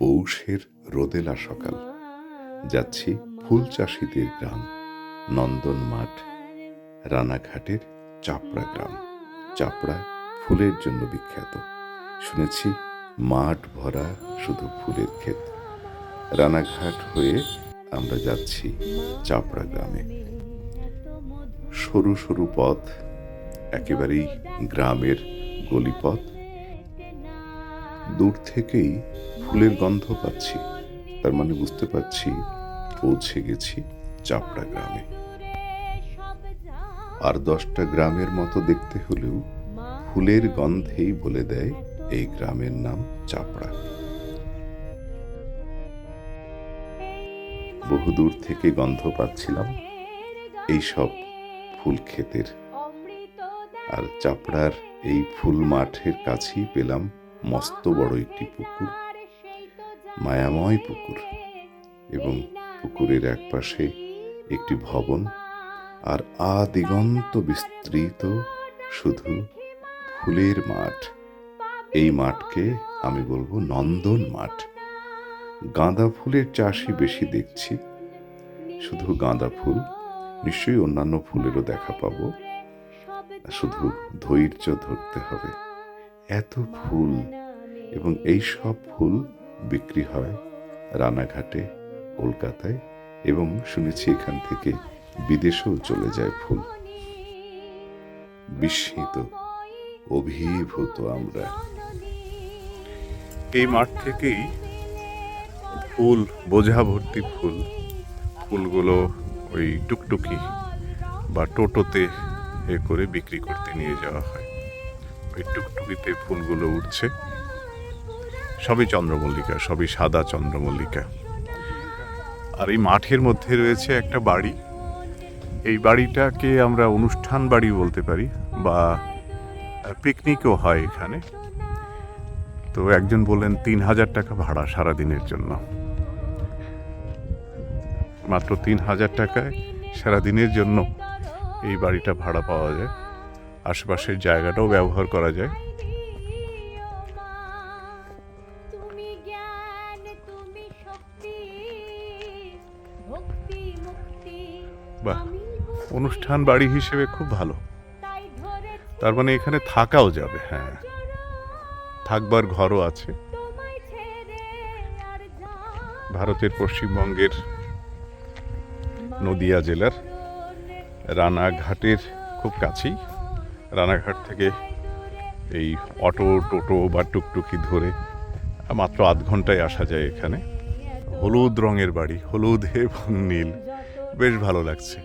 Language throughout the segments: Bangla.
পৌষের রোদেলা সকাল। যাচ্ছি ফুল চাষিদের গ্রাম নন্দন মাঠ রানাঘাটের চাপড়া গ্রাম। চাপড়া ফুলের জন্য বিখ্যাত। শুনেছি মাঠ ভরা শুধু ফুলের ক্ষেত। রানাঘাট হয়ে আমরা যাচ্ছি চাপড়া গ্রামে। সরু সরু পথ, একেবারেই গ্রামের গলিপথ। দূর থেকেই ফুলের গন্ধ পাচ্ছি, তার মানে বুঝতে পারছি পৌঁছে গেছি চাপড়া গ্রামে। আর দশটা গ্রামের মতো দেখতে হলেও ফুলের গন্ধেই বলে দেয় এই গ্রামের নাম চাপড়া। বহুদূর থেকে গন্ধ পাচ্ছিলাম এইসব ফুল ক্ষেতের। আর চাপড়ার এই ফুল মাঠের কাছেই পেলাম মস্ত বড় একটি পুকুর। মায়াময় পুকুর এবং পুকুরের একপাশে একটি ভবন আর আদিগন্ত বিস্তৃত শুধু ফুলের মাঠ। এই মাঠকে আমি বলব নন্দন মাঠ। গাঁদা ফুলের চাষই বেশি দেখছি। শুধু গাঁদা ফুল, নিশ্চয়ই অন্যান্য ফুলেরও দেখা পাবো। শুধু ধৈর্য ধরতে হবে। এত ফুল এবং এই সব ফুল বিক্রি হয় রানাঘাটে, কলকাতায় এবং শুনেছি এখান থেকে বিদেশেও চলে যায় ফুল। বিস্মিত, অভিভূত আমরা। এই মাঠ থেকেই ফুল, বোঝা ভর্তি ফুল। ফুলগুলো ওই টুকটুকি বা টোটোতে এ করে বিক্রি করতে নিয়ে যাওয়া হয়। ওই টুকটুকিতে ফুলগুলো উঠছে। সবই চন্দ্রমল্লিকা, সবই সাদা চন্দ্রমল্লিকা। আর এই মাঠের মধ্যে রয়েছে একটা বাড়ি। এই বাড়িটাকে আমরা অনুষ্ঠান বাড়ি বলতে পারি বা পিকনিকও হয় এখানে। তো একজন বললেন, তিন হাজার টাকা ভাড়া সারা দিনের জন্য। মাত্র তিন হাজার টাকায় সারা দিনের জন্য এই বাড়িটা ভাড়া পাওয়া যায়। আশেপাশের জায়গাটাও ব্যবহার করা যায়। বাহ অনুষ্ঠান বাড়ি হিসেবে খুব ভালো। তার মানে এখানে থাকাও যাবে হ্যাঁ। থাকবার ঘরও আছে। ভারতের পশ্চিমবঙ্গের নদিয়া জেলার রানাঘাটের খুব কাছেই। রানাঘাট থেকে এই অটো টোটো বা টুকটুকি ধরে মাত্র আধ ঘন্টায় আসা যায় এখানে। হলুদ রঙের বাড়ি হলুদ এবং নীল। বেশ ভালো লাগছে।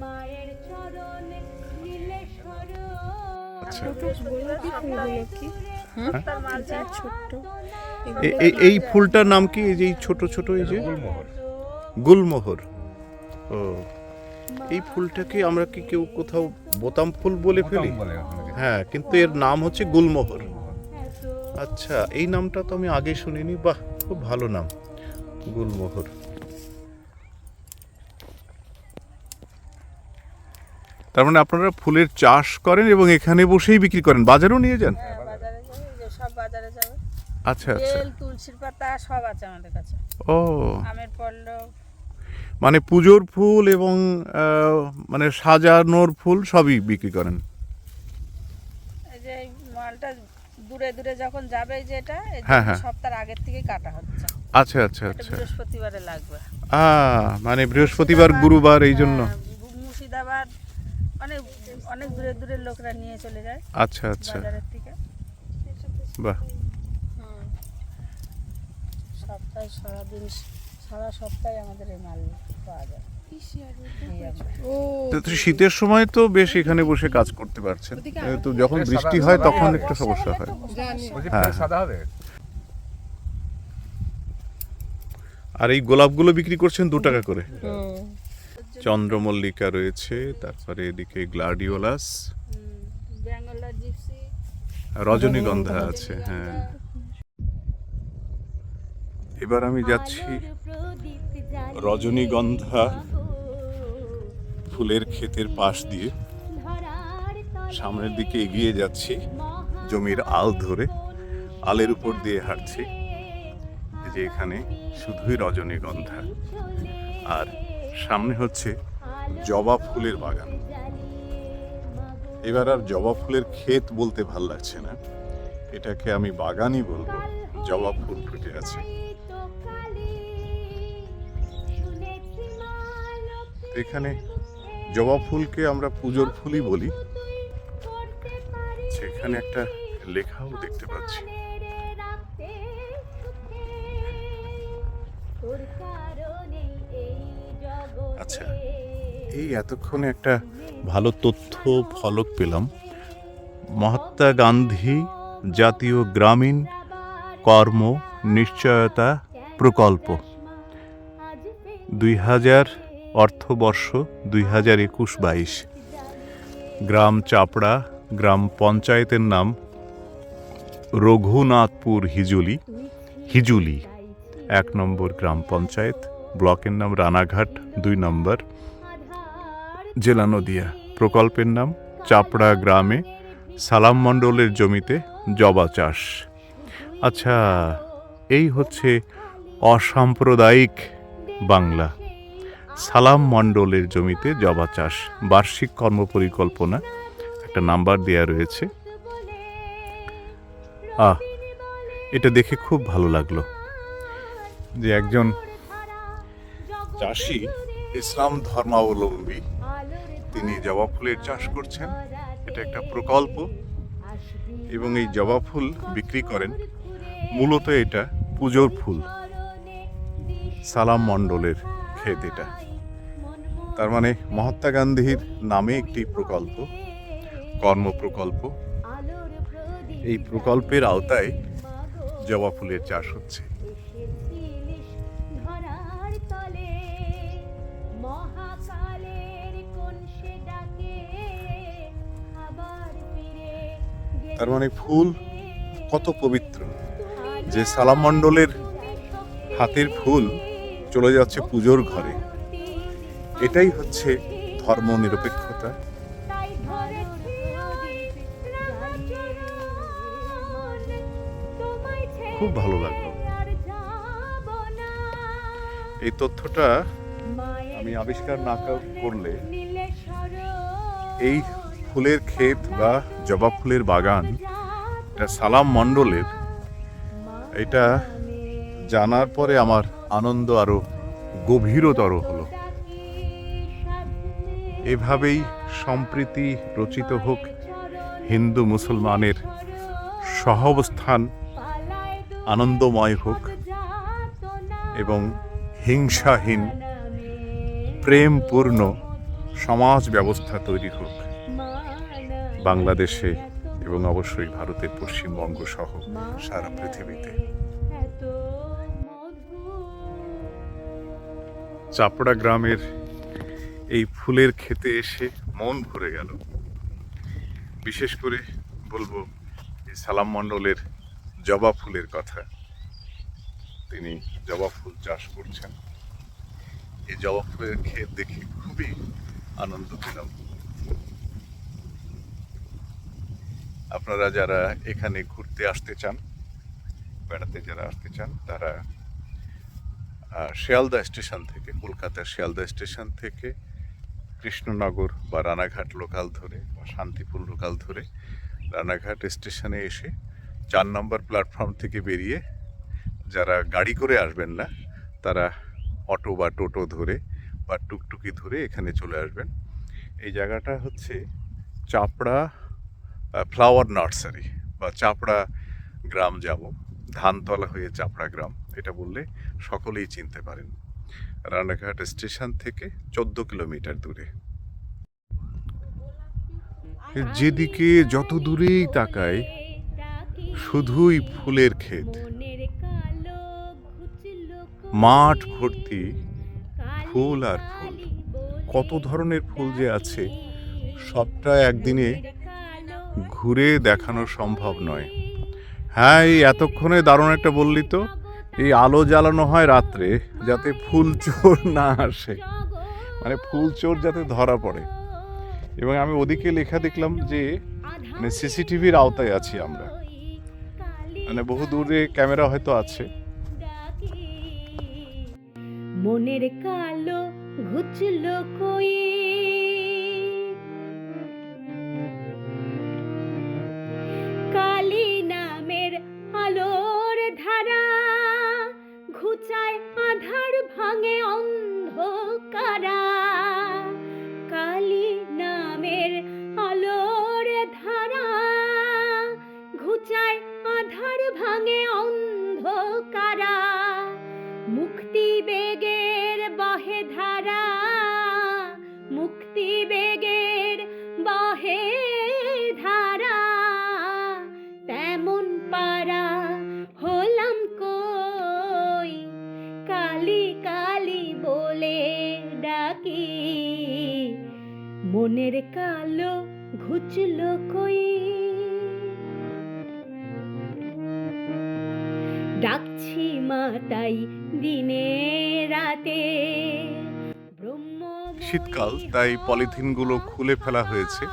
মায়ের চরণে নীলে আচ্ছা ফুলগুলো কি? ফুলগুলো কি যে ছোট্ট। এ- এ- এই ফুলটার নাম কি? এই যে এই ছোট ছোট এই যে? গুলমোহর। ও। এই ফুলটাকে আমরা কি কেউ কোথাও বোতাম ফুল বলে ফেলি? হ্যাঁ কিন্তু এর নাম হচ্ছে গুলমোহর। আচ্ছা এই নামটা তো আমি আগে শুনিনি। বাহ খুব ভালো নাম। গুলমোহর। তার মানে আপনারা ফুলের চাষ করেন এবং এখানে বসেই বিক্রি করেন বাজারেও নিয়ে যান? হ্যাঁ, সব বাজারে যাবে। আচ্ছা আচ্ছা। তুলসীর পাতা সব আছে আমাদের কাছে। ও। আমের পল্লব। মানে পুজোর ফুল এবং মানে সাজানোর ফুল সবই বিক্রি করেন এই যে এই মালটা দূরে দূরে যখন যাবে এই যে এটা হ্যাঁ, হ্যাঁ। সপ্তাহের আগের থেকেই কাটা হচ্ছে। আচ্ছা আচ্ছা আচ্ছা। বৃহস্পতিবারে লাগবে। মানে বৃহস্পতিবার গুরুবার এই জন্য হ্যাঁ, মুর্শিদাবাদ অনেক অনেক দূরে দূরের লোকরা নিয়ে চলে যায় আচ্ছা আচ্ছা। বাজারের থেকে বাহ। সপ্তাহে সারাদিন সারা সপ্তাহে আমাদের এই মাল পাওয়া যায়। তো তো শীতের সময় তো বেশ এখানে বসে কাজ করতে পারছেন। তো যখন বৃষ্টি হয় তখন একটু সমস্যা হয়। হ্যাঁ। আর এই গোলাপগুলো বিক্রি করছেন দু টাকা করে। চন্দ্রমল্লিকা রয়েছে তারপরে এদিকে গ্লাডিওলাস। হুম, ব্যাঙ্গালোর জিপসি। রজনীগন্ধা আছে হ্যাঁ। এবার আমি যাচ্ছি রজনীগন্ধা ফুলের ক্ষেতের পাশ দিয়ে সামনের দিকে এগিয়ে যাচ্ছি, জমির আল ধরে আলের উপর দিয়ে হাঁটছি যে এখানে শুধুই রজনীগন্ধা আর সামনে হচ্ছে জবা ফুলের বাগান। এবার আর জবা ফুলের ক্ষেত বলতে ভালো লাগছে না। এটাকে আমি বাগানই বলব, জবা ফুল ফুটে আছে। এখানে জবা ফুলকে আমরা পুজোর ফুলই বলি। সেখানে একটা লেখাও দেখতে পাচ্ছি। আচ্ছা এই এতক্ষণে একটা ভালো তথ্য, ফলক পেলাম। মহাত্মা গান্ধী জাতীয় গ্রামীণ কর্ম নিশ্চয়তা প্রকল্প। দুই হাজার অর্থবর্ষ দুই হাজার একুশ বাইশ। গ্রাম চাপড়া, গ্রাম পঞ্চায়েতের নাম রঘুনাথপুর হিজুলি হিজুলি, এক নম্বর গ্রাম পঞ্চায়েত। ব্লকের নাম রানাঘাট, দুই নম্বর জেলা নদিয়া। প্রকল্পের নাম চাপড়া গ্রামে সালাম মণ্ডলের জমিতে জবা চাষ। আচ্ছা এই হচ্ছে অসাম্প্রদায়িক বাংলা। সালাম মণ্ডলের জমিতে জবা চাষ, বার্ষিক কর্মপরিকল্পনা, একটা নাম্বার দেয়া রয়েছে। আহ, এটা দেখে খুব ভালো লাগল যে একজন চাষি ইসলাম ধর্মাবলম্বী, তিনি জবা ফুলের চাষ করছেন। এটা একটা প্রকল্প এবং এই জবা ফুল বিক্রি করেন। মূলত এটা পুজোর ফুল, সালাম মণ্ডলের ক্ষেত এটা। তার মানে মহাত্মা গান্ধীর নামে একটি প্রকল্প কর্ম প্রকল্প এই প্রকল্পের আওতায় জবা ফুলের চাষ হচ্ছে। তার মানে ফুল কত পবিত্র। যে সালাম মণ্ডলের হাতের ফুল চলে যাচ্ছে পুজোর ঘরে। এটাই হচ্ছে ধর্ম নিরপেক্ষতা খুব ভালো লাগল। এই তথ্যটা আমি আবিষ্কার না করলে এই ফুলের ক্ষেত বা জবা ফুলের বাগান এটা সালাম মণ্ডলের এটা জানার পরে আমার আনন্দ আরও গভীরতর হলো এভাবেই সম্প্রীতি রচিত হোক হিন্দু মুসলমানের সহাবস্থান আনন্দময় হোক এবং হিংসাহীন, প্রেমপূর্ণ সমাজ ব্যবস্থা তৈরি হোক বাংলাদেশে এবং অবশ্যই ভারতের পশ্চিমবঙ্গ সহ সারা পৃথিবীতে। চাপড়া গ্রামের এই ফুলের খেতে এসে মন ভরে গেল। বিশেষ করে বলব সালাম মণ্ডলের জবা ফুলের কথা। তিনি জবা ফুল চাষ করছেন। এই জবা ফুলের ক্ষেত দেখে খুবই আনন্দ পেলাম। আপনারা যারা এখানে ঘুরতে আসতে চান, বেড়াতে যারা আসতে চান, তারা শিয়ালদা স্টেশন থেকে, কলকাতার শিয়ালদা স্টেশন থেকে কৃষ্ণনগর বা রানাঘাট লোকাল ধরে বা শান্তিপুর লোকাল ধরে রানাঘাট স্টেশনে এসে চার নম্বর প্ল্যাটফর্ম থেকে বেরিয়ে যারা গাড়ি করে আসবেন না, তারা অটো বা টোটো ধরে বা টুকটুকি ধরে এখানে চলে আসবেন। এই জায়গাটা হচ্ছে চাপড়া ফ্লাওয়ার নার্সারি বা চাপড়া গ্রাম যাব। ধানতলা হয়ে চাপড়া গ্রাম, এটা বললে সকলেই চিনতে পারেন। রানাঘাট স্টেশন থেকে চোদ্দ কিলোমিটার দূরে। যেদিকে যত দূরেই তাকায় শুধুই ফুলের ক্ষেত। মাঠ ভর্তি ফুল আর ফুল। কত ধরনের ফুল যে আছে, সবটা একদিনে ঘুরে দেখানো সম্ভব নয়। হ্যাঁ এই এতক্ষণে দারুণ একটা বললি তো। এই আলো জ্বালানো হয় রাত্রে, যাতে ফুল চোর না আসে। মানে ফুল চোর যাতে ধরা পড়ে। এবং আমি ওদিকে লেখা দেখলাম যে মানে সিসিটিভির আওতায় আছি আমরা। মানে বহু দূরে ক্যামেরা হয়তো আছে। মনের কালো ঘুচলো কই? বেগের বহে ধারা, তেমন পারা হলাম কই? কালি কালি বলে ডাকি, মনের কালো ঘুচলো কই? ডাকছি মাতাই দিনে রাতে শীতকাল, তাই পলিথিনগুলো খুলে ফেলা হয়েছে।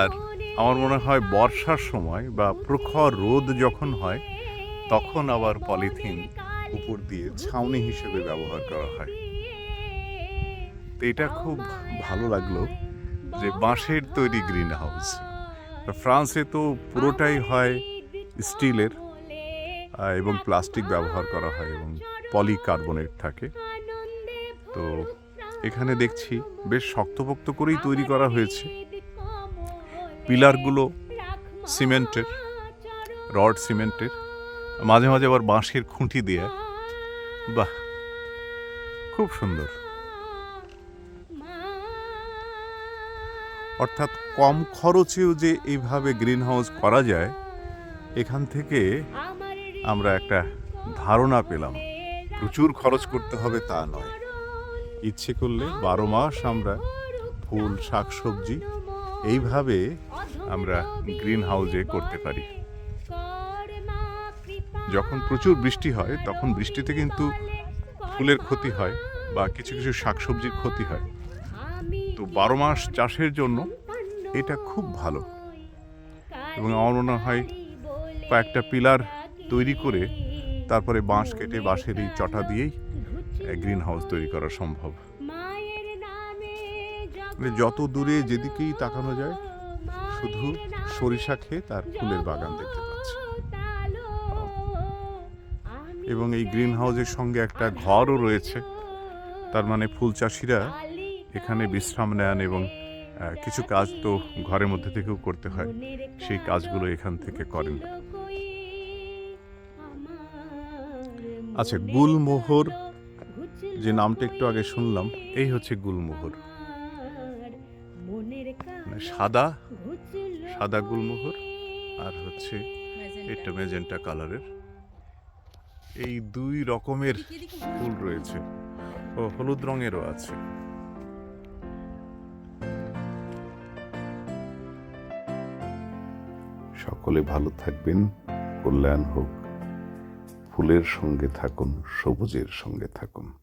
আর আমার মনে হয় বর্ষার সময় বা প্রখর রোদ যখন হয়, তখন আবার পলিথিন উপর দিয়ে ছাউনি হিসেবে ব্যবহার করা হয়। তো এটা খুব ভালো লাগল যে বাঁশের তৈরি গ্রিন হাউস ফ্রান্সে তো পুরোটাই হয় স্টিলের এবং প্লাস্টিক ব্যবহার করা হয় এবং পলিকার্বনেট থাকে। তো এখানে দেখছি বেশ শক্তপোক্ত করেই তৈরি করা হয়েছে। পিলারগুলো সিমেন্টের, রড সিমেন্টের, মাঝে মাঝে আবার বাঁশের খুঁটি দিয়ে। বাহ, খুব সুন্দর। অর্থাৎ কম খরচেও যে এইভাবে গ্রিন হাউস করা যায়, এখান থেকে আমরা একটা ধারণা পেলাম। প্রচুর খরচ করতে হবে তা নয়। ইচ্ছে করলে বারো মাস আমরা ফুল, শাকসবজি এইভাবে আমরা গ্রিন হাউসে করতে পারি। যখন প্রচুর বৃষ্টি হয়, তখন বৃষ্টিতে কিন্তু ফুলের ক্ষতি হয় বা কিছু কিছু শাকসবজির ক্ষতি হয়। তো বারো মাস চাষের জন্য এটা খুব ভালো। এবং আমার মনে হয় কয়েকটা পিলার তৈরি করে তারপরে বাঁশ কেটে বাঁশের এই চটা দিয়েই গ্রিন হাউস তৈরি করা সম্ভব। মানে যত দূরে যেদিকেই তাকানো যায় শুধু সরিষা খেয়ে তার ফুলের বাগান দেখতে পাচ্ছি। এবং এই গ্রিন হাউসের সঙ্গে একটা ঘরও রয়েছে। তার মানে ফুল চাষিরা এখানে বিশ্রাম নেন এবং কিছু কাজ তো ঘরের মধ্যে থেকেও করতে হয়। সেই কাজগুলো এখান থেকে করেন। আচ্ছা গুলমোহর যে নামটা একটু আগে শুনলাম এই হচ্ছে গুলমোহর। মানে সাদা সাদা গুলমোহর আর হচ্ছে এটা মেজেন্টা কালারের। এই দুই রকমের ফুল রয়েছে। ও হলুদ রঙেরও আছে। সকলে ভালো থাকবেন কল্যাণ হোক। ফুলের সঙ্গে থাকুন সবুজের সঙ্গে থাকুন।